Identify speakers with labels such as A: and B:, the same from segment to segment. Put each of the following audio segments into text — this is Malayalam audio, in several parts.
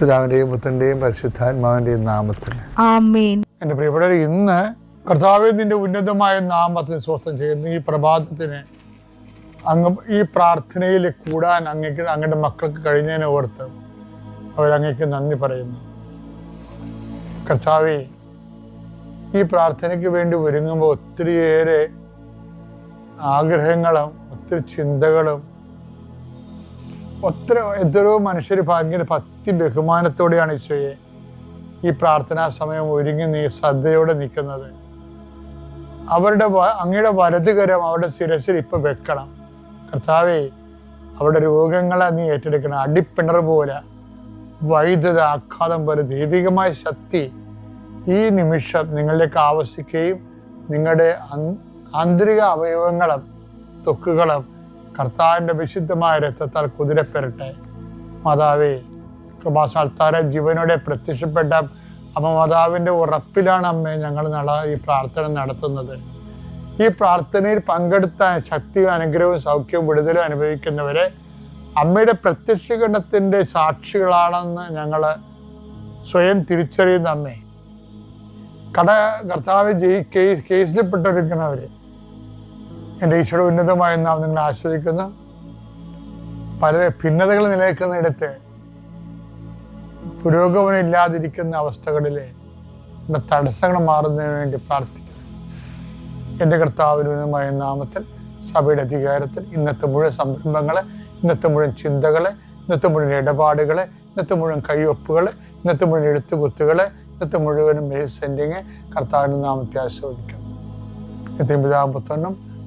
A: പിതാവിന്റെയും പുത്രന്റെയും പരിശുദ്ധാത്മാവിന്റെയും നാമത്തിൽ.
B: ആമേൻ.
A: എന്റെ പ്രിയപ്പെട്ടവർ ഇന്ന് കർത്താവ് നിന്റെ ഉന്നതമായ നാമത്തിന് സ്വസ്ഥം ചെയ്യുന്ന. ഈ പ്രഭാതത്തിന് അങ്ങ് ഈ പ്രാർത്ഥനയിൽ കൂടാൻ അങ്ങക്ക് അങ്ങയുടെ മക്കൾക്ക് കഴിഞ്ഞതിനെ ഓർത്ത് അവരങ്ങക്ക് നന്ദി പറയുന്നു. കർത്താവെ ഈ പ്രാർത്ഥനയ്ക്ക് വേണ്ടി ഒരുങ്ങുമ്പോൾ ഒത്തിരിയേറെ ആഗ്രഹങ്ങളും ഒത്തിരി ചിന്തകളും ഒത്തിരി എത്രയോ മനുഷ്യർ ഭയങ്കര ഭക്തി ബഹുമാനത്തോടെയാണ് ഈശോയെ ഈ പ്രാർത്ഥനാ സമയം ഒരുങ്ങി നീ ശ്രദ്ധയോടെ നിൽക്കുന്നത്. അവരുടെ അങ്ങയുടെ വലതുകരം അവരുടെ ശിരസിൽ ഇപ്പം വെക്കണം. കർത്താവേ അവരുടെ രോഗങ്ങളെ നീ ഏറ്റെടുക്കണം. അടിപ്പിണർ പോലെ വൈദ്യുത ആഘാതം പോലെ ദൈവികമായ ശക്തി ഈ നിമിഷം നിങ്ങളിലേക്ക് ആവശ്യിക്കുകയും നിങ്ങളുടെ ആന്തരിക അവയവങ്ങളും ത്വക്കുകളും കർത്താവിന്റെ വിശുദ്ധമായ രക്തത്താൽ കുതിരപ്പെരട്ടെ. മാതാവേ കൃപാസാൽത്താരെ ജീവനോടെ പ്രത്യക്ഷപ്പെട്ട അമ്മ മാതാവിന്റെ ഉറപ്പിലാണ് അമ്മേ ഞങ്ങൾ നട ഈ പ്രാർത്ഥന നടത്തുന്നത്. ഈ പ്രാർത്ഥനയിൽ പങ്കെടുത്ത ശക്തിയും അനുഗ്രഹവും സൗഖ്യവും വിടുതലും അനുഭവിക്കുന്നവരെ അമ്മയുടെ പ്രത്യക്ഷീകരണത്തിന്റെ സാക്ഷികളാണെന്ന് ഞങ്ങൾ സ്വയം തിരിച്ചറിയുന്ന അമ്മേ. കട കർത്താവ് ജയി കേസ് കേസിൽപ്പെട്ടിരിക്കുന്നവർ എന്റെ ഈശോയുടെ ഉന്നതമായ നാം നിങ്ങളെ ആശ്രയിക്കുന്നു പല ഭിന്നതകൾ നിലനിൽക്കുന്നിടത്ത് പുരോഗമനം ഇല്ലാതിരിക്കുന്ന അവസ്ഥകളിൽ എന്റെ തടസ്സങ്ങൾ മാറുന്നതിന് വേണ്ടി പ്രാർത്ഥിക്കുന്നു. എന്റെ കർത്താവിനുമായ നാമത്തിൽ സഭയുടെ അധികാരത്തിൽ ഇന്നത്തെ മുഴുവൻ സംരംഭങ്ങളെ ഇന്നത്തെ മുഴുവൻ ചിന്തകളെ ഇന്നത്തെ മുഴുവൻ ഇടപാടുകളെ ഇന്നത്തെ മുഴുവൻ കൈയൊപ്പുകൾ ഇന്നത്തെ മുഴുവൻ എഴുത്തുകുത്തുകൾ ഇന്നത്തെ മുഴുവനും സെൻഡിങ് കർത്താവിന്റെ നാമത്തെ ആസ്വദിക്കുന്നു ഇത്രയും പിതാപുത്രനും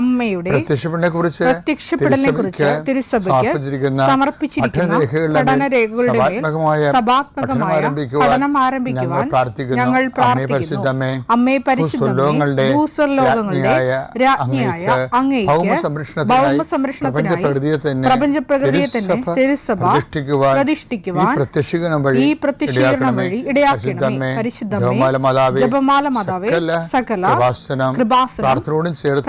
A: അമ്മയുടെ പ്രത്യക്ഷപ്പെടനെ കുറിച്ച്
B: പ്രത്യക്ഷപ്പെടലിനെ കുറിച്ച് തിരുസഭയ്ക്ക് സമർപ്പിച്ചിരിക്കുന്ന പഠനരേഖകളുടെ മേൽ സഭാത്മകമായ പഠനം ആരംഭിക്കുവാൻ ഞങ്ങൾ പ്രാർത്ഥിക്കുന്നു. അമ്മേ പരിശുദ്ധമേ ഭൂസ്വർലോകങ്ങളുടെ രാജ്ഞിയായ അങ്ങേക്ക് ഭൗമ സംരക്ഷണത്തിനായി പ്രപഞ്ച പ്രകൃതിയെ തന്നെ തിരുസഭ പ്രതിഷ്ഠിക്കുവാൻ ഈ പ്രത്യക്ഷീകരണം വഴി ഇടയാക്കണമേ. പരിശുദ്ധമേ ജപമാല മാതാവേ സകല
A: കൃപാസനം പ്രാർത്ഥനയോടും ചേർത്ത്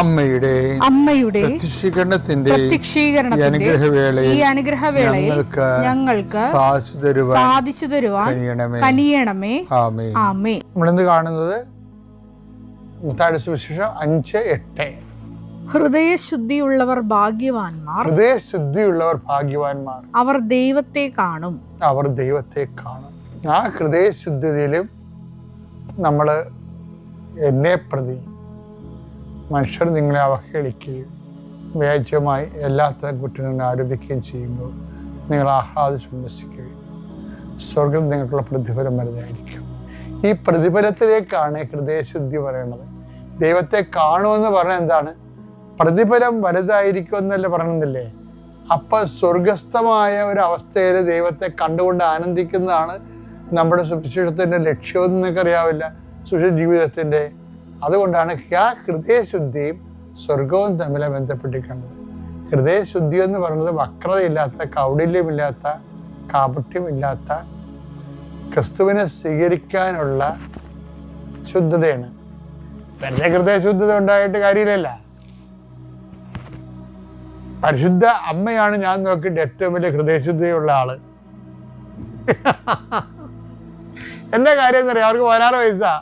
A: അമ്മയുടെ
B: അമ്മയുടെ
A: പ്രത്യക്ഷീകരണത്തിന്റെ അനുഗ്രഹവേളയിൽ
B: ഈ അനുഗ്രഹവേളയിൽ
A: ഞങ്ങൾക്ക്
B: ഞങ്ങൾക്ക്
A: സാധിച്ചു തരുവാൻ
B: സാധിച്ചു തരുവാൻ കനിയണമേ.
A: ആമേ
B: ആമേ
A: നമ്മളെന്ത് കാണുന്നത് സുവിശേഷം അഞ്ച് എട്ട്.
B: ഹൃദയശുദ്ധിയുള്ളവർ ഭാഗ്യവാന്മാർ.
A: ഹൃദയശുദ്ധിയുള്ളവർ ഭാഗ്യവാന്മാർ.
B: അവർ ദൈവത്തെ കാണും.
A: അവർ ദൈവത്തെ കാണും. ആ ഹൃദയശുദ്ധിയിലും നമ്മൾ എന്നെ പ്രതി മനുഷ്യർ നിങ്ങളെ അവഹേളിക്കുകയും വ്യാജ്യമായി എല്ലാത്തരം കുറ്റങ്ങളും ആരോപിക്കുകയും ചെയ്യുമ്പോൾ നിങ്ങൾ ആഹ്ലാദിച്ച് ഉല്ലസിക്കുകയും സ്വർഗം നിങ്ങൾക്കുള്ള പ്രതിഫലം വരുന്നതായിരിക്കും. ഈ പ്രതിഫലത്തിലേക്കാണ് ഹൃദയശുദ്ധി പറയണത്. ദൈവത്തെ കാണുമെന്ന് പറഞ്ഞ എന്താണ്? പ്രതിഫലം വലുതായിരിക്കും എന്നല്ല പറയുന്നില്ലേ അപ്പൊ സ്വർഗസ്ഥമായ ഒരു അവസ്ഥയിൽ ദൈവത്തെ കണ്ടുകൊണ്ട് ആനന്ദിക്കുന്നതാണ് നമ്മുടെ സുവിശേഷത്തിന്റെ ലക്ഷ്യമെന്ന് നിങ്ങൾക്ക് അറിയാവില്ല സുവിശേഷ ജീവിതത്തിന്റെ അതുകൊണ്ടാണ് ഹ്യാ ഹൃദയശുദ്ധിയും സ്വർഗവും തമ്മിൽ ബന്ധപ്പെട്ടിരിക്കേണ്ടത്. ഹൃദയശുദ്ധി എന്ന് പറയുന്നത് വക്രതയില്ലാത്ത കൗടില്യമില്ലാത്ത കാപട്യമില്ലാത്ത ക്രിസ്തുവിനെ സ്വീകരിക്കാനുള്ള ശുദ്ധതയാണ്. എന്റെ ഹൃദയശുദ്ധത ഉണ്ടായിട്ട് കാര്യമില്ലല്ല. പരിശുദ്ധ അമ്മയാണ് ഞാൻ നോക്കിയിട്ട് ഏറ്റവും വലിയ ഹൃദയശുദ്ധിയുള്ള ആൾ. എന്റെ കാര്യം എന്നറിയാം അവർക്ക് പതിനാറ് വയസ്സാ.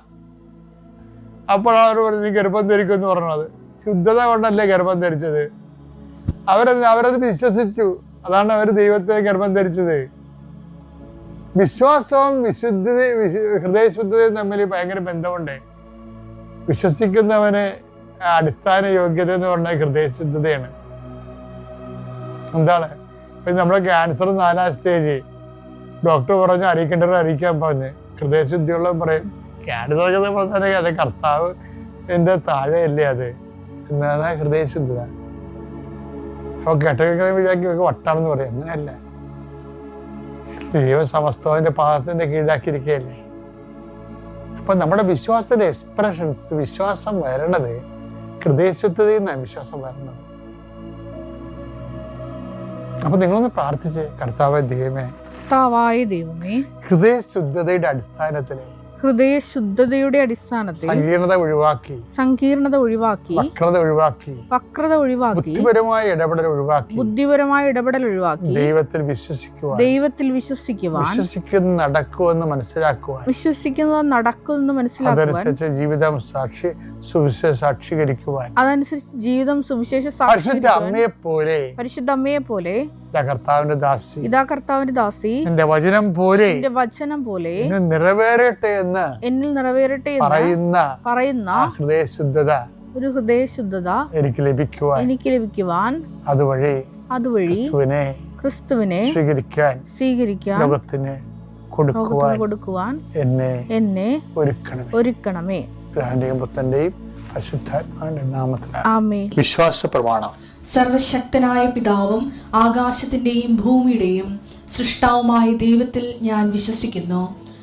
A: അപ്പോഴാണ് അവർ പറഞ്ഞു നീ ഗർഭം ധരിക്കും എന്ന് പറഞ്ഞത്. ശുദ്ധത കൊണ്ടല്ലേ ഗർഭം ധരിച്ചത്? അവരത് അവരത് വിശ്വസിച്ചു. അതാണ് അവർ ദൈവത്തെ ഗർഭം ധരിച്ചത്. വിശ്വാസവും വിശുദ്ധ ഹൃദയശുദ്ധതയും തമ്മിൽ ഭയങ്കര ബന്ധമുണ്ട്. വിശ്വസിക്കുന്നവന് അടിസ്ഥാന യോഗ്യത എന്ന് പറഞ്ഞാൽ ഹൃദയശുദ്ധതയാണ്. എന്താണ്? ഇപ്പൊ നമ്മുടെ ക്യാൻസർ നാലാം സ്റ്റേജ് ഡോക്ടർ പറഞ്ഞ് അറിയിക്കേണ്ടവർ അറിയിക്കാൻ പറഞ്ഞ്. ഹൃദയശുദ്ധിയുള്ള പറയും ഒക്കെ പറഞ്ഞാൽ അത് കർത്താവ് എന്റെ താഴെയല്ലേ അത്? എന്നാണ് ഹൃദയശുദ്ധത അപ്പൊ കേട്ടൊക്കെ വിചാരിക്കും വട്ടാണെന്ന് പറയും. അങ്ങനെയല്ല. ദൈവം സമസ്തവന്റെ പാദത്തിന്റെ കീഴാക്കിയിരിക്കുകയല്ലേ? അപ്പൊ നമ്മുടെ വിശ്വാസത്തിന്റെ എക്സ്പ്രഷൻസ് വിശ്വാസം വരണത് ഹൃദയശുദ്ധതയിൽ നിന്നാണ് വിശ്വാസം വരണത് അപ്പൊ നിങ്ങളൊന്ന് പ്രാർത്ഥിച്ച് കർത്താവ് ദൈവമേ.
B: കർത്താവായ ദൈവമേ.
A: ഹൃദയശുദ്ധതയുടെ അടിസ്ഥാനത്തിൽ
B: ഹൃദയശുദ്ധതയുടെ അടിസ്ഥാനത്തിൽ
A: സങ്കീർണത ഒഴിവാക്കി.
B: സങ്കീർണത ഒഴിവാക്കി.
A: വക്രത ഒഴിവാക്കി.
B: വക്രത ഒഴിവാക്കി.
A: ബുദ്ധിപരമായ ഇടപെടൽ ഒഴിവാക്കി.
B: ബുദ്ധിപരമായ ഇടപെടൽ ഒഴിവാക്കി.
A: ദൈവത്തിൽ വിശ്വസിക്കുക
B: ദൈവത്തിൽ വിശ്വസിക്കുവാൻ.
A: വിശ്വസിക്കുന്ന നടക്കുമെന്ന് മനസ്സിലാക്കുവാൻ.
B: വിശ്വസിക്കുന്നത് നടക്കുമെന്ന് മനസ്സിലാക്കുവാൻ.
A: അതനുസരിച്ച് ജീവിതം സാക്ഷി സുവിശേഷ സാക്ഷീകരിക്കുവാൻ.
B: അതനുസരിച്ച് ജീവിതം സുവിശേഷ
A: പരിശുദ്ധ
B: സാക്ഷി
A: അമ്മയെ പോലെ
B: പരിശുദ്ധ അമ്മയെ പോലെ
A: ഇതാ കർത്താവിന്റെ ദാസി.
B: ഇതാ കർത്താവിന്റെ ദാസി.
A: എന്റെ വചനം പോലെ
B: എന്റെ വചനം പോലെ
A: നിറവേറട്ടെ എന്ന്
B: എന്നിൽ നിറവേറട്ടെ
A: പറയുന്ന
B: പറയുന്ന
A: ഹൃദയശുദ്ധത
B: ഒരു ഹൃദയശുദ്ധത
A: എനിക്ക് ലഭിക്കുവാൻ
B: എനിക്ക് ലഭിക്കുവാൻ
A: അതുവഴി
B: അതുവഴി
A: ക്രിസ്തുവിനെ
B: ക്രിസ്തുവിനെ
A: സ്വീകരിക്കാൻ
B: സ്വീകരിക്കാൻ
A: ലോകത്തിന് കൊടുക്കുവാൻ
B: കൊടുക്കുവാൻ
A: എന്നെ
B: എന്നെ
A: ഒരുക്കണമേ.
B: ഒരുക്കണമേ.
A: പിതാവിന്റെയും പുത്തന്റെയും
B: ആമേ
A: വിശ്വാസ പ്രമാണം.
C: സർവശക്തനായ പിതാവും ആകാശത്തിന്റെയും ഭൂമിയുടെയും സൃഷ്ടാവുമായ ദൈവത്തിൽ ഞാൻ വിശ്വസിക്കുന്നു.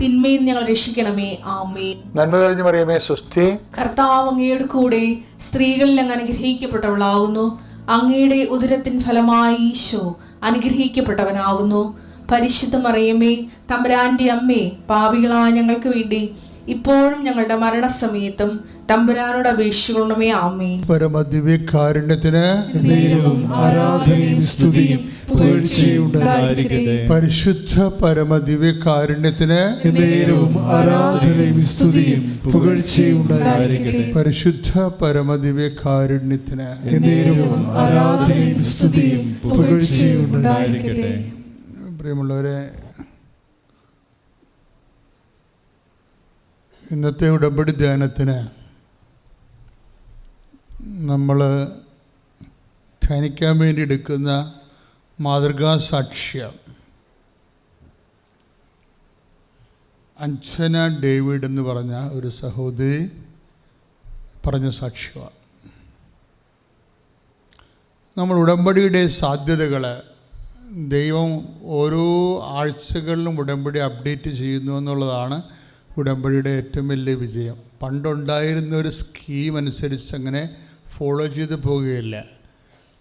C: തിന്മയിൽ ഞങ്ങൾ രക്ഷിക്കണമേ. ആമേൻ.
A: നന്മ തെളിഞ്ഞു മറിയമേ സുസ്ഥി
C: കർത്താവ് അങ്ങയുടെ കൂടെ സ്ത്രീകളിൽ അങ്ങ് അനുഗ്രഹിക്കപ്പെട്ടവളാകുന്നു. അങ്ങയുടെ ഉദരത്തിൻ ഫലമായി ഈശോ അനുഗ്രഹിക്കപ്പെട്ടവനാകുന്നു. പരിശുദ്ധ മറിയമേ തമ്പുരാന്റെ അമ്മേ പാപികളായ ഞങ്ങൾക്ക് വേണ്ടി ഇപ്പോഴും ഞങ്ങളുടെ മരണസമയത്തും തമ്പുരാനോട് അപേക്ഷിക്കണമേ ആമേ
D: പരമദിവ്യകാരുണ്യത്തിന്
E: ആരാധനയും സ്തുതിയും
D: പരിശുദ്ധ പരമദിവ്യകാരുണ്യത്തിന്
E: ആരാധനയും സ്തുതിയും
D: പരിശുദ്ധ പരമദിവ്യകാരുണ്യത്തിന്
E: ആരാധനയും സ്തുതിയും
D: പ്രിയമുള്ളവരെ ഇന്നത്തെ ഉടമ്പടി ധ്യാനത്തിന് നമ്മൾ ധ്യാനിക്കാൻ വേണ്ടി എടുക്കുന്ന മാതൃകാ സാക്ഷ്യം. അഞ്ചന ഡേവിഡ് എന്ന് പറഞ്ഞ ഒരു സഹോദരി പറഞ്ഞ സാക്ഷ്യമാണ്. നമ്മൾ ഉടമ്പടിയുടെ സാധ്യതകൾ ദൈവം ഓരോ ആഴ്ചകളിലും ഉടമ്പടി അപ്ഡേറ്റ് ചെയ്യുന്നു എന്നുള്ളതാണ് ഉടമ്പടിയുടെ ഏറ്റവും വലിയ വിജയം. പണ്ടുണ്ടായിരുന്ന ഒരു സ്കീം അനുസരിച്ച് അങ്ങനെ ഫോളോ ചെയ്ത് പോവുകയില്ല.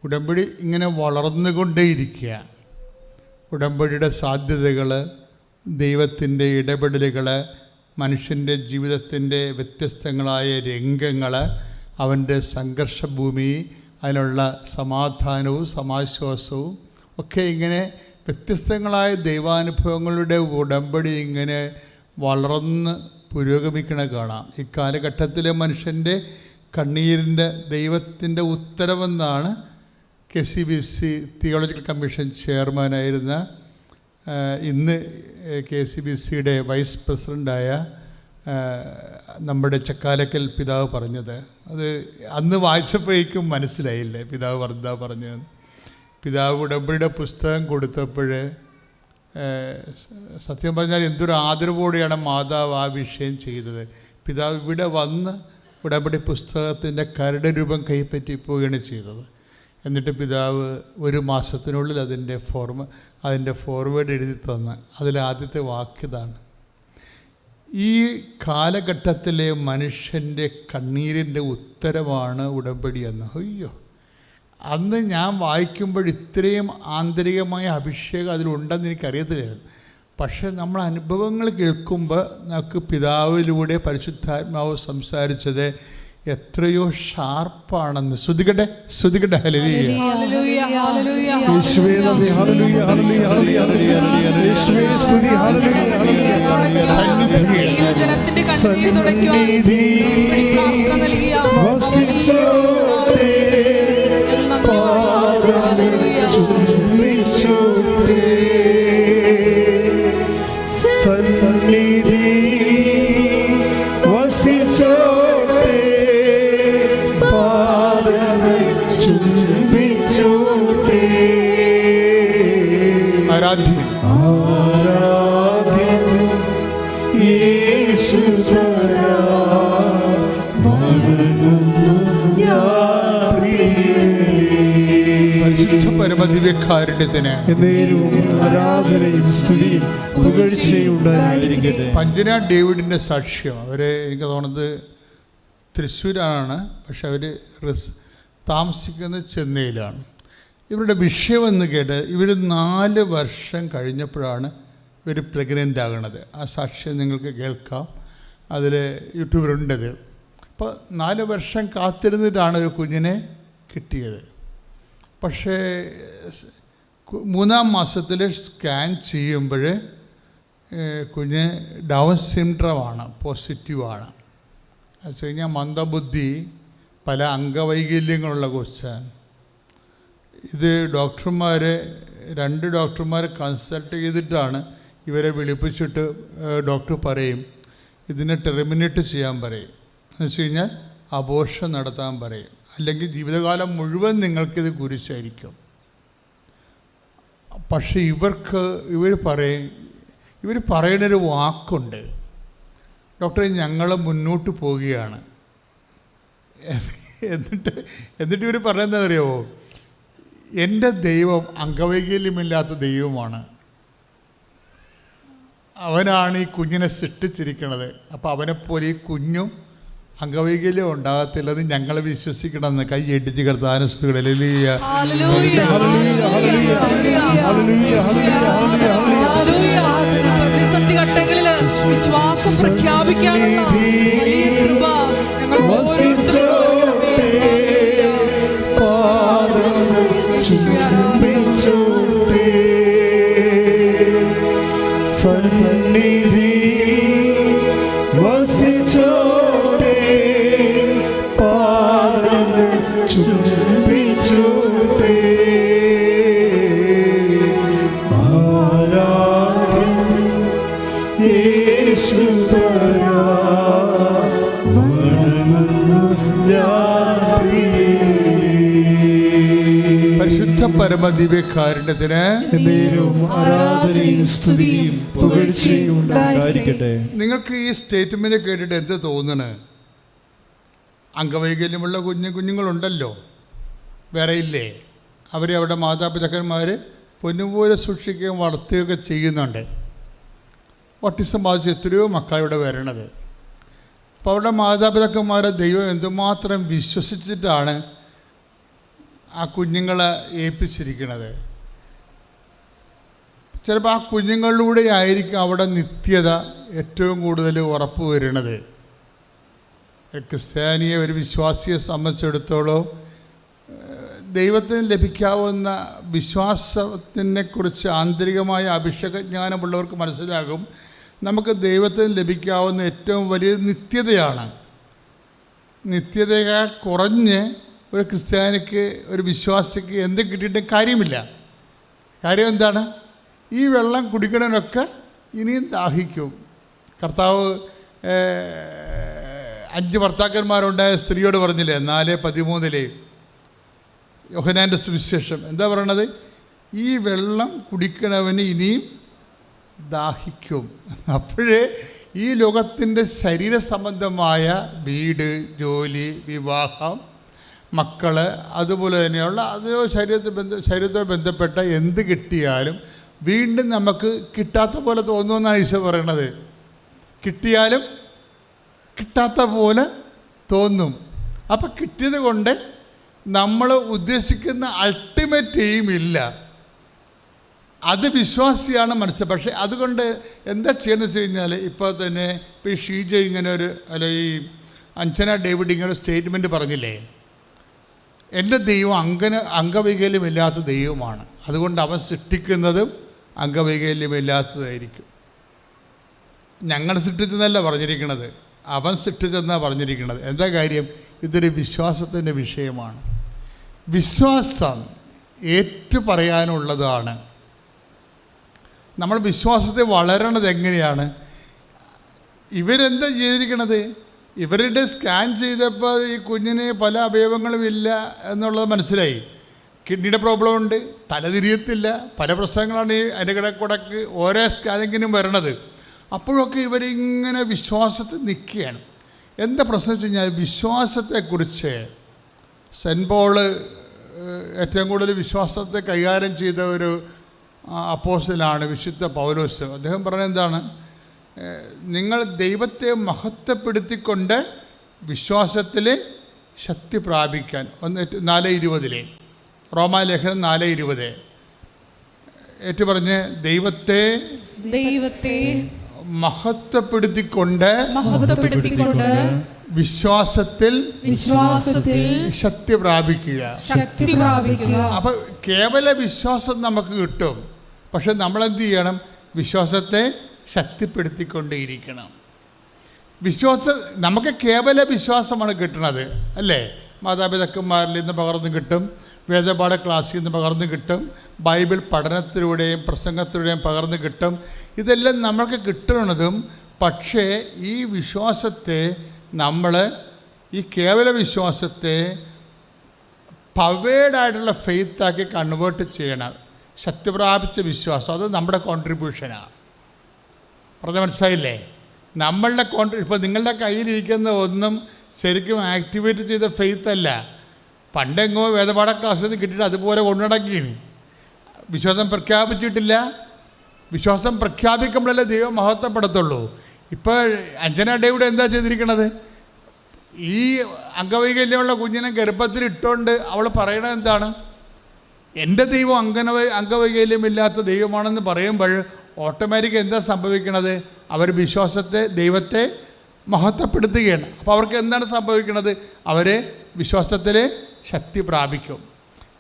D: ഉടമ്പടി ഇങ്ങനെ വളർന്നുകൊണ്ടേയിരിക്കുക. ഉടമ്പടിയുടെ സാധ്യതകൾ ദൈവത്തിന്റെ ഇടപെടലുകൾ മനുഷ്യന്റെ ജീവിതത്തിന്റെ വ്യത്യസ്തങ്ങളായ രംഗങ്ങൾ അവന്റെ സംഘർഷഭൂമി അതിനുള്ള സമാധാനവും സമാശ്വാസവും ഒക്കെ ഇങ്ങനെ വ്യത്യസ്തങ്ങളായ ദൈവാനുഭവങ്ങളുടെ ഉടമ്പടി ഇങ്ങനെ വളർന്ന് പുരോഗമിക്കണ കാണാം. ഈ കാലഘട്ടത്തിലെ മനുഷ്യന്റെ കണ്ണീരിന്റെ ദൈവത്തിന്റെ ഉത്തരവെന്നാണ് K C B C theological commission ചെയർമാനായിരുന്ന ഇന്ന് കെ സി ബി സിയുടെ വൈസ് പ്രസിഡന്റായ നമ്മുടെ ചക്കാലക്കൽ പിതാവ് പറഞ്ഞത്. അത് അന്ന് വായിച്ചപ്പോഴേക്കും മനസ്സിലായില്ലേ? പിതാവ് വർദ്ധ പറഞ്ഞു പിതാവ് ഉടമ്പടിയുടെ പുസ്തകം കൊടുത്തപ്പോൾ സത്യം പറഞ്ഞാൽ എന്തൊരു ആദരവോടെയാണ് മാതാവ് ആ വിഷയം ചെയ്തത്. പിതാവ് ഇവിടെ വന്ന് ഉടമ്പടി പുസ്തകത്തിന്റെ കരട് രൂപം കൈപ്പറ്റി പോവുകയാണ് ചെയ്തത്. എന്നിട്ട് പിതാവ് ഒരു മാസത്തിനുള്ളിൽ അതിന്റെ ഫോർമ അതിന്റെ ഫോർവേഡ് എഴുതി തന്ന്. അതിലാദ്യത്തെ വാക്യതാണ് ഈ കാലഘട്ടത്തിലെ മനുഷ്യന്റെ കണ്ണീരിന്റെ ഉത്തരമാണ് ഉടമ്പടി എന്ന്. അയ്യോ. അന്ന് ഞാൻ വായിക്കുമ്പോൾ ഇത്രയും ആന്തരികമായ അഭിഷേകം അതിലുണ്ടെന്ന് എനിക്കറിയത്തില്ലായിരുന്നു പക്ഷെ നമ്മൾ അനുഭവങ്ങൾ കേൾക്കുമ്പോൾ നമുക്ക് പിതാവിലൂടെ പരിശുദ്ധാത്മാവ് സംസാരിച്ചത് എത്രയോ ഷാർപ്പാണെന്ന്. ശ്രുതികട്ടെ ശ്രുതികട്ടെ ഹലിയ
E: യേശുവേ നന്ദി ഹല്ലേലൂയ ആരാധനയും സ്തുതിയും പുകഴ്ചയും ഉണ്ടായിരിക്കട്ടെ
D: പഞ്ചന ഡേവിഡിന്റെ സാക്ഷ്യം. അവർ എനിക്ക് തോന്നുന്നത് തൃശ്ശൂരാണ്. പക്ഷെ അവർ റിസ് താമസിക്കുന്നത് ചെന്നൈയിലാണ്. ഇവരുടെ വിഷയം എന്ന് കേട്ട് ഇവർ നാല് വർഷം കഴിഞ്ഞപ്പോഴാണ് ഇവർ പ്രഗ്നന്റ് ആകണത്. ആ സാക്ഷ്യം നിങ്ങൾക്ക് കേൾക്കാം. അതിൽ യൂട്യൂബിലുണ്ടത്. അപ്പോൾ നാല് വർഷം കാത്തിരുന്നിട്ടാണ് ഒരു കുഞ്ഞിനെ കിട്ടിയത്. പക്ഷേ മൂന്നാം മാസത്തിൽ സ്കാൻ ചെയ്യുമ്പോൾ കുഞ്ഞ് ഡൗൺ സിൻഡ്രമാണ് പോസിറ്റീവാണ്. വെച്ച് കഴിഞ്ഞാൽ മന്ദബുദ്ധി പല അംഗവൈകല്യങ്ങളുള്ള കൊച്ചാണ്. ഇത് ഡോക്ടർമാർ രണ്ട് ഡോക്ടർമാർ കൺസൾട്ട് ചെയ്തിട്ടാണ് ഇവരെ വിളിപ്പിച്ചിട്ട് ഡോക്ടർ പറയും. ഇതിനെ ടെർമിനേറ്റ് ചെയ്യാൻ പറയും. എന്ന് വെച്ച് കഴിഞ്ഞാൽ അബോർഷൻ നടത്താൻ പറയും. അല്ലെങ്കിൽ ജീവിതകാലം മുഴുവൻ നിങ്ങൾക്കിത് കുരിശായിരിക്കും. പക്ഷെ ഇവർക്ക് ഇവർ പറയും ഇവർ പറയുന്നൊരു വാക്കുണ്ട്. ഡോക്ടറെ ഞങ്ങൾ മുന്നോട്ട് പോവുകയാണ്. എന്നിട്ട് എന്നിട്ട് ഇവർ പറയുന്നത് അറിയാമോ എന്റെ ദൈവം അംഗവൈകല്യമില്ലാത്ത ദൈവമാണ്. അവനാണ് ഈ കുഞ്ഞിനെ സൃഷ്ടിച്ചിരിക്കുന്നത് അപ്പോൾ അവനെപ്പോലെ ഈ കുഞ്ഞും അംഗവൈകല്യം ഉണ്ടാകത്തില്ലെന്ന് ഞങ്ങൾ വിശ്വസിക്കണമെന്ന് കൈ എടിച്ച് കിടത്താനുസ്തുകളിൽ
E: ഹല്ലേലൂയ. ഹല്ലേലൂയ. ഹല്ലേലൂയ ഹല്ലേലൂയ
B: പ്രതിസന്ധി ഘട്ടങ്ങളിൽ വിശ്വാസം പ്രഖ്യാപിക്കാനുള്ള
E: പുകഴ്ചയും ഉണ്ടായിരിക്കട്ടെ.
D: നിങ്ങൾക്ക് ഈ സ്റ്റേറ്റ്മെന്റ് കേട്ടിട്ട് എന്ത് തോന്നണ്? അംഗവൈകല്യമുള്ള കുഞ്ഞു കുഞ്ഞുങ്ങളുണ്ടല്ലോ. വേറെ ഇല്ലേ? അവരെ അവിടെ മാതാപിതാക്കന്മാർ പൊന്നുപോലെ സൂക്ഷിക്കുകയും വളർത്തുകയൊക്കെ ചെയ്യുന്നുണ്ട്. ഓട്ടിസം ബാധിച്ച് എത്രയോ മക്ക ഇവിടെ വരണത്. അപ്പോൾ അവരുടെ മാതാപിതാക്കന്മാരെ ദൈവം എന്തുമാത്രം വിശ്വസിച്ചിട്ടാണ് ആ കുഞ്ഞുങ്ങളെ ഏൽപ്പിച്ചിരിക്കുന്നത് ചിലപ്പോൾ ആ കുഞ്ഞുങ്ങളിലൂടെ ആയിരിക്കും അവിടെ നിത്യത ഏറ്റവും കൂടുതൽ ഉറപ്പ് വരുന്നത്. ക്രിസ്ത്യാനിയെ ഒരു വിശ്വാസിയെ സംബന്ധിച്ചിടത്തോളം ദൈവത്തിന് ലഭിക്കാവുന്ന വിശ്വാസത്തിനെ കുറിച്ച് ആന്തരികമായ അഭിഷേകജ്ഞാനമുള്ളവർക്ക് മനസ്സിലാകും. നമുക്ക് ദൈവത്തിന് ലഭിക്കാവുന്ന ഏറ്റവും വലിയ നിത്യതയാണ്. നിത്യതയെ കുറഞ്ഞ് ഒരു ക്രിസ്ത്യാനിക്ക് ഒരു വിശ്വാസിക്ക് എന്ത് കിട്ടിയിട്ടും കാര്യമില്ല. കാര്യം എന്താണ്? ഈ വെള്ളം കുടിക്കണനൊക്കെ ഇനിയും ദാഹിക്കും. കർത്താവ് അഞ്ച് ഭർത്താക്കന്മാരുണ്ടായ സ്ത്രീയോട് പറഞ്ഞില്ലേ നാല് പതിമൂന്നിലെ. യോഹനാന്റെ സുവിശേഷം. എന്താ പറയണത്? ഈ വെള്ളം കുടിക്കണവന് ഇനിയും ദാഹിക്കും. അപ്പോഴേ ഈ ലോകത്തിന്റെ ശരീര സംബന്ധമായ വീട് ജോലി വിവാഹം മക്കൾ അതുപോലെ തന്നെയുള്ള അതിനോ ശരീരത്തിൽ ബന്ധ ശരീരത്തോട് ബന്ധപ്പെട്ട എന്ത് കിട്ടിയാലും വീണ്ടും നമുക്ക് കിട്ടാത്ത പോലെ തോന്നുമെന്നാണ് ഈശോ പറയണത്. കിട്ടിയാലും കിട്ടാത്ത പോലെ തോന്നും. അപ്പം കിട്ടിയത് കൊണ്ട് നമ്മൾ ഉദ്ദേശിക്കുന്ന അൾട്ടിമേറ്റ് എയിം ഇല്ല. അത് വിശ്വാസിയാണ് മനസ്സിൽ പക്ഷേ അതുകൊണ്ട് എന്താ ചെയ്യണമെന്ന് വെച്ച് കഴിഞ്ഞാൽ ഇപ്പോൾ തന്നെ ഇപ്പോൾ ഷീജ ഇങ്ങനെ ഒരു അല്ല ഈ അഞ്ജന ഡേവിഡ് ഇങ്ങനെ ഒരു സ്റ്റേറ്റ്മെന്റ് പറഞ്ഞില്ലേ? എന്റെ ദൈവം അങ്കന അംഗവൈകല്യമില്ലാത്ത ദൈവമാണ്. അതുകൊണ്ട് അവൻ സൃഷ്ടിക്കുന്നതും അംഗവൈകല്യമില്ലാത്തതായിരിക്കും. ഞങ്ങൾ സൃഷ്ടിച്ചെന്നല്ല പറഞ്ഞിരിക്കുന്നത്. അവൻ സൃഷ്ടിച്ചെന്നാണ് പറഞ്ഞിരിക്കുന്നത്. എന്താ കാര്യം? ഇതൊരു വിശ്വാസത്തിന്റെ വിഷയമാണ്. വിശ്വാസം ഏറ്റു പറയാനുള്ളതാണ് നമ്മൾ വിശ്വാസത്തെ വളരണത് എങ്ങനെയാണ് ഇവരെന്താ ചെയ്തിരിക്കണത്? ഇവരുടെ സ്കാൻ ചെയ്തപ്പോൾ ഈ കുഞ്ഞിന് പല അവയവങ്ങളും ഇല്ല എന്നുള്ളത് മനസ്സിലായി. കിഡ്നിയുടെ പ്രോബ്ലം ഉണ്ട് തലതിരിയത്തില്ല പല പ്രശ്നങ്ങളാണ് ഈ അതിന്റെ കിടക്കുടക്ക് ഓരോ സ്കാനിങ്ങിനും വരണത്. അപ്പോഴൊക്കെ ഇവരിങ്ങനെ വിശ്വാസത്തിൽ നിൽക്കുകയാണ്. എന്താ പ്രശ്നം വെച്ച് കഴിഞ്ഞാൽ വിശ്വാസത്തെക്കുറിച്ച് സെന്റ് പോൾ ഏറ്റവും കൂടുതൽ വിശ്വാസത്തെ കൈകാര്യം ചെയ്ത ഒരു അപ്പോസിലാണ് വിശുദ്ധ പൗലോസ്. അദ്ദേഹം പറയുന്നത് എന്താണ്? നിങ്ങൾ ദൈവത്തെ മഹത്വപ്പെടുത്തിക്കൊണ്ട് വിശ്വാസത്തിൽ ശക്തി പ്രാപിക്കാൻ. ഒന്ന് നാല് ഇരുപതിലെ. റോമാലേഖനം നാല് ഇരുപത്. ഏറ്റു പറഞ്ഞ് ദൈവത്തെ
C: ദൈവത്തെ
D: മഹത്വപ്പെടുത്തിക്കൊണ്ട്
C: മഹത്വപ്പെടുത്തിക്കൊണ്ട്
D: വിശ്വാസത്തിൽ
C: വിശ്വാസത്തിൽ
D: ശക്തി പ്രാപിക്കുക.
C: ശക്തി പ്രാപിക്കുക.
D: അപ്പൊ കേവല വിശ്വാസം നമുക്ക് കിട്ടും. പക്ഷെ നമ്മൾ എന്ത് ചെയ്യണം? വിശ്വാസത്തെ ശക്തിപ്പെടുത്തിക്കൊണ്ടേയിരിക്കണം. വിശ്വാസ നമുക്ക് കേവല വിശ്വാസമാണ് കിട്ടുന്നത് അല്ലേ? മാതാപിതാക്കന്മാരിൽ നിന്ന് പകർന്നു കിട്ടും വേദപാഠ ക്ലാസ്സിൽ നിന്ന് പകർന്നു കിട്ടും ബൈബിൾ പഠനത്തിലൂടെയും പ്രസംഗത്തിലൂടെയും പകർന്നു കിട്ടും. ഇതെല്ലാം നമ്മൾക്ക് കിട്ടുന്നതും പക്ഷേ ഈ വിശ്വാസത്തെ നമ്മൾ ഈ കേവല വിശ്വാസത്തെ പവേഡായിട്ടുള്ള ഫെയ്ത്താക്കി കൺവേർട്ട് ചെയ്യണം. ശക്തി പ്രാപിച്ച വിശ്വാസം അത് നമ്മുടെ കോൺട്രിബ്യൂഷനാണ് പറഞ്ഞ മനസ്സിലായില്ലേ? നമ്മളുടെ കോൺട്രി ഇപ്പോൾ നിങ്ങളുടെ കയ്യിലിരിക്കുന്ന ഒന്നും ശരിക്കും ആക്ടിവേറ്റ് ചെയ്ത ഫെയ്ത്ത് അല്ല. പണ്ടെങ്ങോ വേദപാഠ ക്ലാസ്സിൽ നിന്ന് കിട്ടിയിട്ട് അതുപോലെ കൊണ്ടുനടക്കുകയാണ് വിശ്വാസം പ്രഖ്യാപിച്ചിട്ടില്ല. വിശ്വാസം പ്രഖ്യാപിക്കുമ്പോഴല്ലേ ദൈവം മഹത്വപ്പെടുത്തുള്ളൂ. ഇപ്പോൾ അഞ്ജന ഡേവിഡ് എന്താ ചെയ്തിരിക്കണത്? ഈ അംഗവൈകല്യമുള്ള കുഞ്ഞിനെ ഗർഭത്തിൽ ഇട്ടുകൊണ്ട് അവൾ പറയണത് എന്താണ്? എന്റെ ദൈവം അംഗനവൈ അംഗവൈകല്യമില്ലാത്ത ദൈവമാണെന്ന് പറയുമ്പോൾ ഓട്ടോമാറ്റിക് എന്താ സംഭവിക്കണത്? അവർ വിശ്വാസത്തെ ദൈവത്തെ മഹത്വപ്പെടുത്തുകയാണ്. അപ്പോൾ അവർക്ക് എന്താണ് സംഭവിക്കുന്നത് അവർ വിശ്വാസത്തിൽ ശക്തി പ്രാപിക്കും.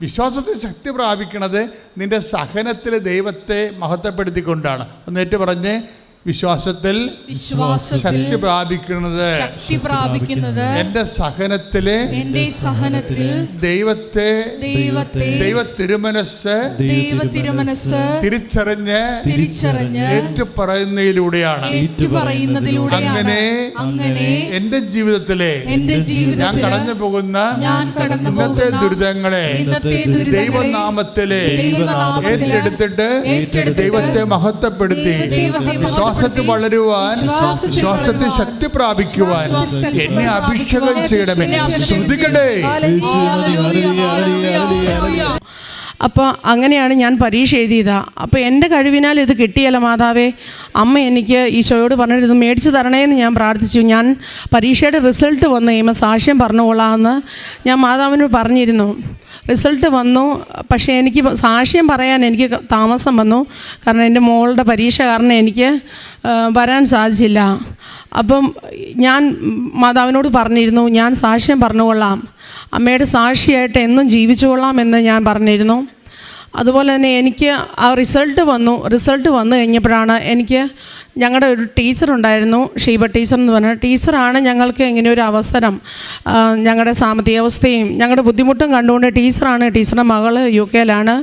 D: വിശ്വാസത്തിൽ ശക്തി പ്രാപിക്കുന്നത് നിന്റെ സഹനത്തിൽ ദൈവത്തെ മഹത്വപ്പെടുത്തിക്കൊണ്ടാണ്. ഒന്നേറ്റ് പറഞ്ഞ് വിശ്വാസത്തിൽ ശക്തി പ്രാപിക്കുന്നത്.
C: ശക്തി പ്രാപിക്കുന്നത്.
D: എന്റെ സഹനത്തിൽ
C: എന്റെ സഹനത്തിൽ
D: ദൈവത്തെ
C: ദൈവത്തെ
D: ദൈവ തിരുമനസ്
C: ദൈവ തിരുമനസ്
D: തിരിച്ചറിഞ്ഞ്
C: തിരിച്ചറിഞ്ഞ്
D: ഏറ്റുപറയുന്നതിലൂടെയാണ്.
C: ഏറ്റുപറയുന്നതിലൂടെ
D: അങ്ങനെ
C: അങ്ങനെ
D: എന്റെ ജീവിതത്തിലെ
C: എന്റെ
D: ഞാൻ
C: ജീവിതത്തിൽ
D: കടന്നു പോകുന്ന
C: ഞാൻ കടന്നു
D: ഇന്നത്തെ ദുരിതങ്ങളെ ദൈവനാമത്തിലെ ഏറ്റെടുത്തിട്ട് ദൈവത്തെ മഹത്വപ്പെടുത്തി
C: ദൈവത്തെ
D: വിശ്വാസത്തിൽ വളരുവാൻ
C: വിശ്വാസത്തിൽ
D: ശക്തി പ്രാപിക്കുവാൻ എന്നെ അഭിഷേകം ചെയ്യണമേ. ശ്രദ്ധിക്കട്ടെ.
F: അപ്പോൾ അങ്ങനെയാണ് ഞാൻ പരീക്ഷ എഴുതിയത്. അപ്പോൾ എന്റെ കഴിവിനാൽ ഇത് കിട്ടിയല്ല മാതാവേ. അമ്മ എനിക്ക് ഈശോയോട് പറഞ്ഞിട്ട് ഇത് മേടിച്ച് തരണേന്ന് ഞാൻ പ്രാർത്ഥിച്ചു. ഞാൻ പരീക്ഷയുടെ റിസൾട്ട് വന്നു കഴിയുമ്പോൾ സാക്ഷ്യം പറഞ്ഞുകൊള്ളാമെന്ന് ഞാൻ മാതാവിനോട് പറഞ്ഞിരുന്നു. റിസൾട്ട് വന്നു. പക്ഷേ എനിക്ക് സാക്ഷ്യം പറയാൻ എനിക്ക് താമസം വന്നു. കാരണം എന്റെ മോളുടെ പരീക്ഷ കാരണം എനിക്ക് വരാൻ സാധിച്ചില്ല. അപ്പം ഞാൻ മാതാവിനോട് പറഞ്ഞിരുന്നു ഞാൻ സാക്ഷ്യം പറഞ്ഞുകൊള്ളാം. അമ്മയുടെ സാക്ഷിയായിട്ട് എന്നും ജീവിച്ചുകൊള്ളാം എന്ന് ഞാൻ പറഞ്ഞിരുന്നു. അതുപോലെ തന്നെ എനിക്ക് ആ റിസൾട്ട് വന്നു. റിസൾട്ട് വന്നു കഴിഞ്ഞപ്പോഴാണ് എനിക്ക് ഞങ്ങളുടെ ഒരു ടീച്ചർ ഉണ്ടായിരുന്നു ഷീബ ടീച്ചർ എന്ന് പറഞ്ഞ. ടീച്ചറാണ് ഞങ്ങൾക്ക് ഇങ്ങനെ ഒരു അവസരം ഞങ്ങളുടെ സാമ്പത്തിക അവസ്ഥയും ഞങ്ങളുടെ ബുദ്ധിമുട്ടും കണ്ടുകൊണ്ട് ടീച്ചറാണ് ടീച്ചറുടെ മകൾ യു കെയിലാണ്.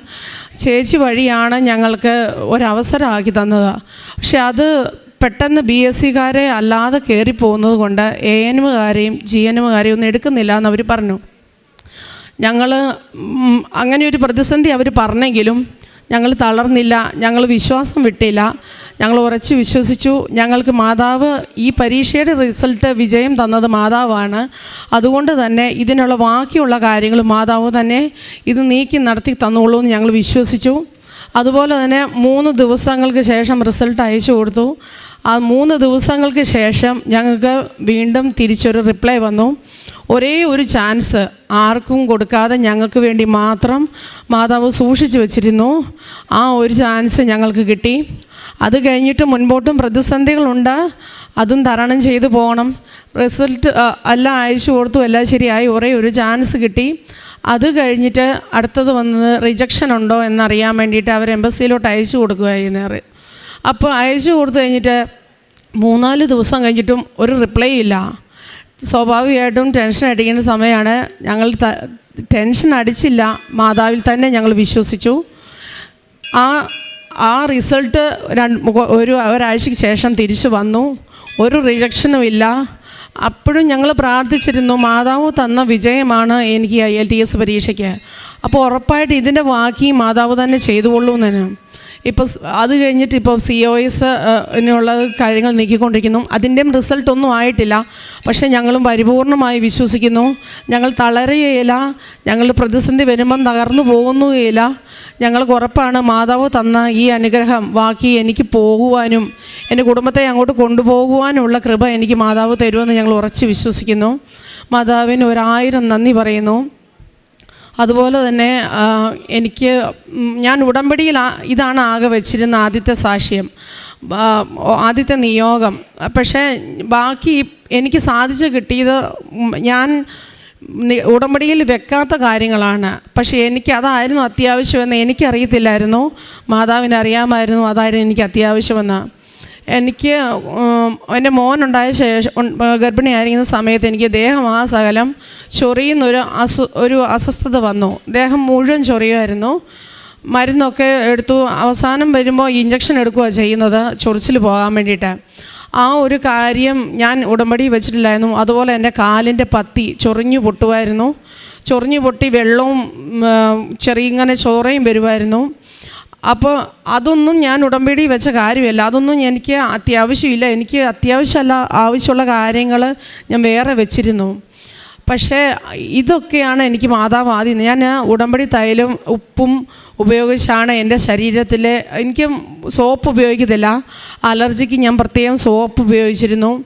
F: ചേച്ചി വഴിയാണ് ഞങ്ങൾക്ക് ഒരവസരമാക്കി തന്നത്. പക്ഷെ അത് പെട്ടെന്ന് ബി എസ് സിക്കാരെ അല്ലാതെ കയറിപ്പോകുന്നത് കൊണ്ട് എ എനുകാരെയും ജി എനുകാരെയും ഒന്നും എടുക്കുന്നില്ല എന്നവർ പറഞ്ഞു. ഞങ്ങൾ അങ്ങനെ ഒരു പ്രതിസന്ധി അവർ പറഞ്ഞെങ്കിലും ഞങ്ങൾ തളർന്നില്ല ഞങ്ങൾ വിശ്വാസം വിട്ടില്ല. ഞങ്ങൾ ഉറച്ച് വിശ്വസിച്ചു. ഞങ്ങൾക്ക് മാതാവ് ഈ പരീക്ഷയുടെ റിസൾട്ട് വിജയം തന്നത് മാതാവാണ്. അതുകൊണ്ട് തന്നെ ഇതിനുള്ള ബാക്കിയുള്ള കാര്യങ്ങൾ മാതാവ് തന്നെ ഇത് നീക്കി നടത്തി തന്നോളൂ എന്ന് ഞങ്ങൾ വിശ്വസിച്ചു. അതുപോലെ തന്നെ മൂന്ന് ദിവസങ്ങൾക്ക് ശേഷം റിസൾട്ട് അയച്ചു കൊടുത്തു. ആ മൂന്ന് ദിവസങ്ങൾക്ക് ശേഷം ഞങ്ങൾക്ക് വീണ്ടും തിരിച്ചൊരു റിപ്ലൈ വന്നു. ഒരേ ഒരു ചാൻസ് ആർക്കും കൊടുക്കാതെ ഞങ്ങൾക്ക് വേണ്ടി മാത്രം മാതാവ് സൂക്ഷിച്ചു വച്ചിരുന്നു. ആ ഒരു ചാൻസ് ഞങ്ങൾക്ക് കിട്ടി. അത് കഴിഞ്ഞിട്ട് മുൻപോട്ടും പ്രതിസന്ധികളുണ്ട്. അതും തരണം ചെയ്തു പോകണം. റിസൾട്ട് എല്ലാം അയച്ചു കൊടുത്തു. എല്ലാം ശരിയായി. ഒരേ ഒരു ചാൻസ് കിട്ടി. അത് കഴിഞ്ഞിട്ട് അടുത്തത് വന്നത് റിജക്ഷൻ ഉണ്ടോ എന്നറിയാൻ വേണ്ടിയിട്ട് അവർ എംബസിയിലോട്ട് അയച്ചു കൊടുക്കുകയായിരുന്നു. അപ്പോൾ അയച്ചു കൊടുത്തു കഴിഞ്ഞിട്ട് മൂന്നാൽ ദിവസം കഴിഞ്ഞിട്ടും ഒരു റിപ്ലൈ ഇല്ല. സ്വാഭാവികമായിട്ടും ടെൻഷൻ അടിക്കേണ്ട സമയമാണ്. ഞങ്ങൾ ടെൻഷൻ അടിച്ചില്ല. മാതാവിൽ തന്നെ ഞങ്ങൾ വിശ്വസിച്ചു. ആ ആ റിസൾട്ട് ഒരു ഒരാഴ്ചയ്ക്ക് ശേഷം തിരിച്ചു വന്നു. ഒരു റിജക്ഷനും ഇല്ല. അപ്പോഴും ഞങ്ങൾ പ്രാർത്ഥിച്ചിരുന്നു മാതാവ് തന്ന വിജയമാണ് എനിക്ക് ഐ എൽ ടി എസ് പരീക്ഷയ്ക്ക്. അപ്പോൾ ഉറപ്പായിട്ട് ഇതിന്റെ വാക്കി മാതാവ് തന്നെ ചെയ്തുകൊള്ളൂ എന്ന് ഇപ്പോൾ അത് കഴിഞ്ഞിട്ട് ഇപ്പോൾ സി ഒ എസ് എന്നുള്ള കാര്യങ്ങൾ നീക്കിക്കൊണ്ടിരിക്കുന്നു. അതിന്റെയും റിസൾട്ടൊന്നും ആയിട്ടില്ല. പക്ഷേ ഞങ്ങളും പരിപൂർണമായി വിശ്വസിക്കുന്നു. ഞങ്ങൾ തളരുകയില്ല. ഞങ്ങൾ പ്രതിസന്ധി വരുമ്പം തകർന്നു പോകുന്നുകയില്ല. ഞങ്ങൾക്ക് ഉറപ്പാണ് മാതാവ് തന്ന ഈ അനുഗ്രഹം ബാക്കി എനിക്ക് പോകുവാനും എന്റെ കുടുംബത്തെ അങ്ങോട്ട് കൊണ്ടുപോകുവാനുള്ള കൃപ എനിക്ക് മാതാവ് തരുമെന്ന് ഞങ്ങൾ ഉറച്ച് വിശ്വസിക്കുന്നു. മാതാവിന് ഒരായിരം നന്ദി പറയുന്നു. അതുപോലെ തന്നെ എനിക്ക് ഞാൻ ഉടമ്പടിയിൽ ഇതാണ് ആകെ വെച്ചിരുന്ന ആദ്യത്തെ സാക്ഷ്യം ആദ്യത്തെ നിയോഗം. പക്ഷേ ബാക്കി എനിക്ക് സാധിച്ചു കിട്ടിയത് ഞാൻ ഉടമ്പടിയിൽ വെക്കാത്ത കാര്യങ്ങളാണ്. പക്ഷേ എനിക്ക് അതായിരുന്നു അത്യാവശ്യമെന്ന് എനിക്കറിയത്തില്ലായിരുന്നു. മാതാവിന് അറിയാമായിരുന്നു അതായിരുന്നു എനിക്ക് അത്യാവശ്യമെന്ന്. എനിക്ക് എന്റെ മോനുണ്ടായ ശേഷം ഗർഭിണിയായിരിക്കുന്ന സമയത്ത് എനിക്ക് ദേഹമാസകലം ചൊറിയുന്നൊരു അസു ഒരു അസ്വസ്ഥത വന്നു. ദേഹം മുഴുവൻ ചൊറിയുമായിരുന്നു. മരുന്നൊക്കെ എടുത്തു. അവസാനം വരുമ്പോൾ ഇഞ്ചക്ഷൻ എടുക്കുകയാണ് ചെയ്യുന്നത് ചൊറിച്ചിൽ പോകാൻ വേണ്ടിയിട്ട്. ആ ഒരു കാര്യം ഞാൻ ഉടമ്പടി വെച്ചിട്ടില്ലായിരുന്നു. അതുപോലെ എന്റെ കാലിന്റെ പത്തി ചൊറിഞ്ഞു പൊട്ടുമായിരുന്നു ചൊറിഞ്ഞു പൊട്ടി വെള്ളവും ചെറിയ ഇങ്ങനെ ചോറയും വരുമായിരുന്നു അപ്പോൾ അതൊന്നും ഞാൻ ഉടമ്പടി വെച്ച കാര്യമല്ല. അതൊന്നും എനിക്ക് അത്യാവശ്യമില്ല. എനിക്ക് അത്യാവശ്യമല്ല ആവശ്യമുള്ള കാര്യങ്ങൾ ഞാൻ വേറെ വെച്ചിരുന്നു. പക്ഷേ ഇതൊക്കെയാണ് എനിക്ക് മാതാവ് ആദ്യം ഞാൻ ഉടമ്പടി തൈലും ഉപ്പും ഉപയോഗിച്ചാണ് എന്റെ ശരീരത്തിലെ എനിക്ക് സോപ്പ് ഉപയോഗിക്കത്തില്ല. അലർജിക്ക് ഞാൻ പ്രത്യേകം സോപ്പ് ഉപയോഗിച്ചിരുന്നു.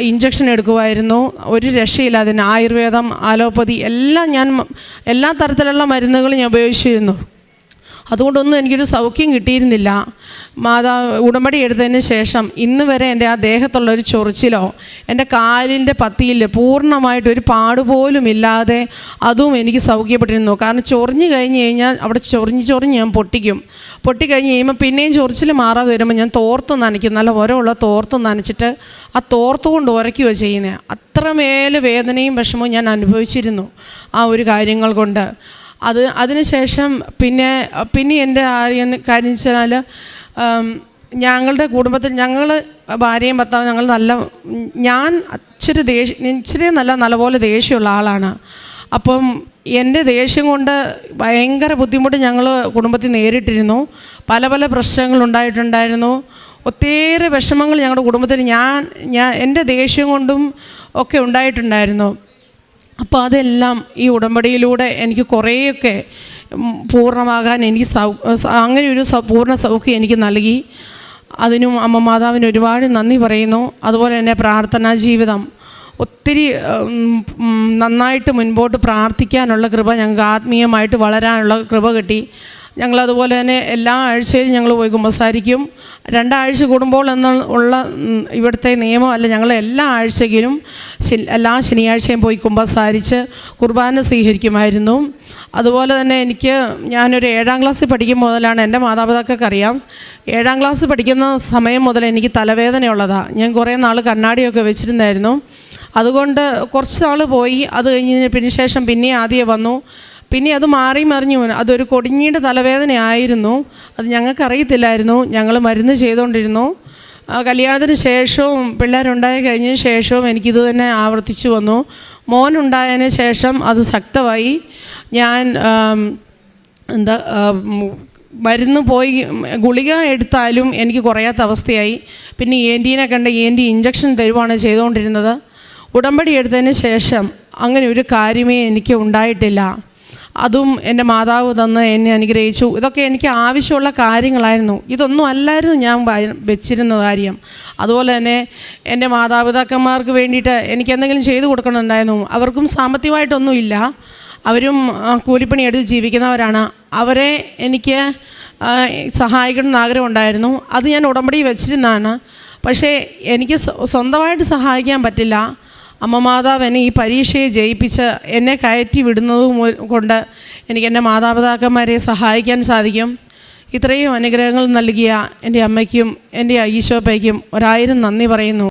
F: ഇഞ്ചക്ഷൻ എടുക്കുമായിരുന്നു. ഒരു രക്ഷയില്ല അതിന്. ആയുർവേദം അലോപ്പതി എല്ലാം ഞാൻ എല്ലാ തരത്തിലുള്ള മരുന്നുകളും ഞാൻ ഉപയോഗിച്ചിരുന്നു. അതുകൊണ്ടൊന്നും എനിക്കൊരു സൗഖ്യം കിട്ടിയിരുന്നില്ല. മാതാ ഉടമ്പടി എടുത്തതിന് ശേഷം ഇന്ന് വരെ എന്റെ ആ ദേഹത്തുള്ള ഒരു ചൊറിച്ചിലോ എന്റെ കാലിന്റെ പത്തിയിൽ പൂർണമായിട്ട് ഒരു പാടുപോലും ഇല്ലാതെ അതും എനിക്ക് സൗഖ്യപ്പെട്ടിരുന്നു. കാരണം ചൊറിഞ്ഞു കഴിഞ്ഞ് കഴിഞ്ഞാൽ അവിടെ ചൊറിഞ്ഞ് ചൊറിഞ്ഞ് ഞാൻ പൊട്ടിക്കും. പൊട്ടിക്കഴിഞ്ഞ് കഴിയുമ്പോൾ പിന്നെയും ചൊറിച്ചിൽ മാറാതെ വരുമ്പോൾ ഞാൻ തോർത്ത് നനയ്ക്കും. നല്ല ഉരമുള്ള തോർത്ത് നനച്ചിട്ട് ആ തോർത്ത് കൊണ്ട് ഉരയ്ക്കുകയോ ചെയ്യുന്നത്. അത്രമേൽ വേദനയും വിഷമവും ഞാൻ അനുഭവിച്ചിരുന്നു ആ ഒരു കാര്യങ്ങൾ കൊണ്ട്. അത് അതിനുശേഷം പിന്നെ പിന്നെ എന്റെ ആര്യൻ കാര്യം വെച്ചാൽ ഞങ്ങളുടെ കുടുംബത്തിൽ ഞങ്ങൾ ഭാര്യയും ഭർത്താവും ഞങ്ങൾ നല്ല ഞാൻ ഇച്ചിരി ദേഷ്യം ഇച്ചിരി നല്ല നല്ലപോലെ ദേഷ്യമുള്ള ആളാണ്. അപ്പം എന്റെ ദേഷ്യം കൊണ്ട് ഭയങ്കര ബുദ്ധിമുട്ട് ഞങ്ങൾ കുടുംബത്തിൽ നേരിട്ടിരുന്നു. പല പല പ്രശ്നങ്ങളുണ്ടായിട്ടുണ്ടായിരുന്നു ഒത്തിരി വിഷമങ്ങൾ ഞങ്ങളുടെ കുടുംബത്തിൽ ഞാൻ ഞാൻ എന്റെ ദേഷ്യം കൊണ്ടും ഒക്കെ ഉണ്ടായിട്ടുണ്ടായിരുന്നു. അപ്പോൾ അതെല്ലാം ഈ ഉടമ്പടിയിലൂടെ എനിക്ക് കുറേയൊക്കെ പൂർണമാകാൻ എനിക്ക് സൗ അങ്ങനെ ഒരു പൂർണ സൗഖ്യം എനിക്ക് നൽകി. അതിനും അമ്മ മാതാവിന് ഒരുപാട് നന്ദി പറയുന്നു. അതുപോലെ തന്നെ പ്രാർത്ഥനാ ജീവിതം. ഒത്തിരി നന്നായിട്ട് മുൻപോട്ട് പ്രാർത്ഥിക്കാനുള്ള കൃപ ഞങ്ങൾക്ക് ആത്മീയമായിട്ട് വളരാനുള്ള കൃപ കിട്ടി. ഞങ്ങളതുപോലെ തന്നെ എല്ലാ ആഴ്ചയിലും ഞങ്ങൾ പോയി കുമ്പസാരിക്കും. രണ്ടാഴ്ച കൂടുമ്പോൾ എന്ന ഉള്ള ഇവിടുത്തെ നിയമമല്ല ഞങ്ങൾ എല്ലാ ആഴ്ചയിലും എല്ലാ ശനിയാഴ്ചയും പോയി കുമ്പസാരിച്ച് കുർബാന സ്വീകരിക്കുമായിരുന്നു. അതുപോലെ തന്നെ എനിക്ക് ഞാനൊരു ഏഴാം ക്ലാസ്സിൽ പഠിക്കും മുതലാണ് എന്റെ മാതാപിതാക്കൾക്ക് അറിയാം ഏഴാം ക്ലാസ് പഠിക്കുന്ന സമയം മുതൽ എനിക്ക് തലവേദനയുള്ളതാണ് ഞാൻ കുറേ നാൾ കണ്ണാടിയൊക്കെ വെച്ചിരുന്നായിരുന്നു. അതുകൊണ്ട് കുറച്ച് നാൾ പോയി. അത് കഴിഞ്ഞ് പിന്നെ ശേഷം പിന്നെ ആദ്യം വന്നു. പിന്നെ അത് മാറി മറിഞ്ഞു. അതൊരു കൊടിഞ്ഞീട് തലവേദനയായിരുന്നു. അത് ഞങ്ങൾക്കറിയത്തില്ലായിരുന്നു. ഞങ്ങൾ മരുന്ന് ചെയ്തുകൊണ്ടിരുന്നു കല്യാണത്തിന് ശേഷവും പിള്ളേരുണ്ടായി കഴിഞ്ഞ ശേഷവും എനിക്കിത് തന്നെ ആവർത്തിച്ചു വന്നു. മോനുണ്ടായതിന് ശേഷം അത് ശക്തമായി. ഞാൻ എന്താ മരുന്ന് പോയി ഗുളിക എടുത്താലും എനിക്ക് കുറയാത്ത അവസ്ഥയായി. പിന്നെ ഏന്റീനെ കണ്ട് ഏന്റി ഇഞ്ചക്ഷൻ തരുവാണ് ചെയ്തുകൊണ്ടിരുന്നത് ഉടമ്പടി എടുത്തതിന് ശേഷം അങ്ങനെ ഒരു കാര്യമേ എനിക്ക് ഉണ്ടായിട്ടില്ല. അതും എന്റെ മാതാവ് തന്ന് എന്നെ അനുഗ്രഹിച്ചു. ഇതൊക്കെ എനിക്ക് ആവശ്യമുള്ള കാര്യങ്ങളായിരുന്നു. ഇതൊന്നും അല്ലായിരുന്നു ഞാൻ വെച്ചിരുന്ന കാര്യം. അതുപോലെ തന്നെ എന്റെ മാതാപിതാക്കന്മാർക്ക് വേണ്ടിയിട്ട് എനിക്ക് എന്തെങ്കിലും ചെയ്തു കൊടുക്കണമുണ്ടായിരുന്നു അവർക്കും സാമ്പത്തികമായിട്ടൊന്നുമില്ല അവരും കൂലിപ്പണി എടുത്ത് ജീവിക്കുന്നവരാണ്. അവരെ എനിക്ക് സഹായിക്കണം എന്ന് ആഗ്രഹമുണ്ടായിരുന്നു. അത് ഞാൻ ഉടമ്പടി വെച്ചിരുന്നതാണ്. പക്ഷേ എനിക്ക് സ്വന്തമായിട്ട് സഹായിക്കാൻ പറ്റില്ല. അമ്മ മാതാവ് എന്നെ ഈ പരീക്ഷയെ ജയിപ്പിച്ച് എന്നെ കയറ്റി വിടുന്നത് കൊണ്ട് എനിക്ക് എന്റെ മാതാപിതാക്കന്മാരെ സഹായിക്കാൻ സാധിക്കും. ഇത്രയും അനുഗ്രഹങ്ങൾ നൽകിയ എന്റെ അമ്മയ്ക്കും എന്റെ ഈശോപ്പയ്ക്കും ഒരായിരം നന്ദി പറയുന്നു.